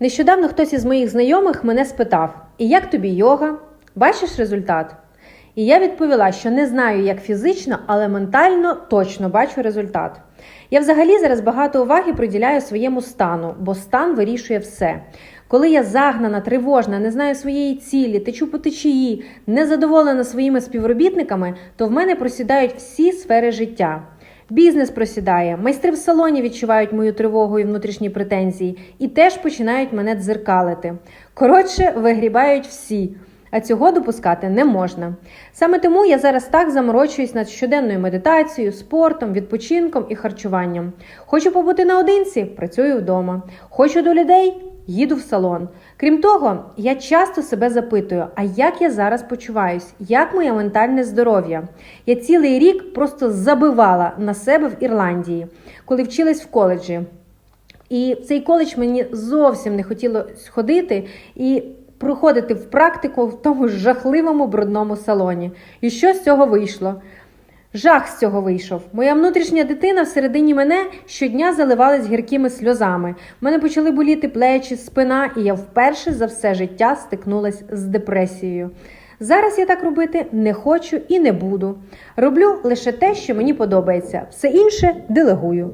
Нещодавно хтось із моїх знайомих мене спитав: І як тобі йога? Бачиш результат? І я відповіла, що не знаю, як фізично, але ментально точно бачу результат. Я взагалі зараз багато уваги приділяю своєму стану, бо стан вирішує все. Коли я загнана, тривожна, не знаю своєї цілі, течу по течії, незадоволена своїми співробітниками, то в мене просідають всі сфери життя. Бізнес просідає, майстри в салоні відчувають мою тривогу і внутрішні претензії і теж починають мене дзеркалити. Коротше, вигрібають всі. А цього допускати не можна. Саме тому я зараз так заморочуюсь над щоденною медитацією, спортом, відпочинком і харчуванням. Хочу побути наодинці, працюю вдома. Хочу до людей, їду в салон. Крім того, я часто себе запитую, а як я зараз почуваюсь, як моє ментальне здоров'я. Я цілий рік просто забивала на себе в Ірландії, коли вчилась в коледжі. І в цей коледж мені зовсім не хотілося ходити і проходити в практику в тому жахливому брудному салоні. І що з цього вийшло? Жах з цього вийшов. Моя внутрішня дитина всередині мене щодня заливалась гіркими сльозами. У мене почали боліти плечі, спина, і я вперше за все життя стикнулася з депресією. Зараз я так робити не хочу і не буду. Роблю лише те, що мені подобається, все інше делегую.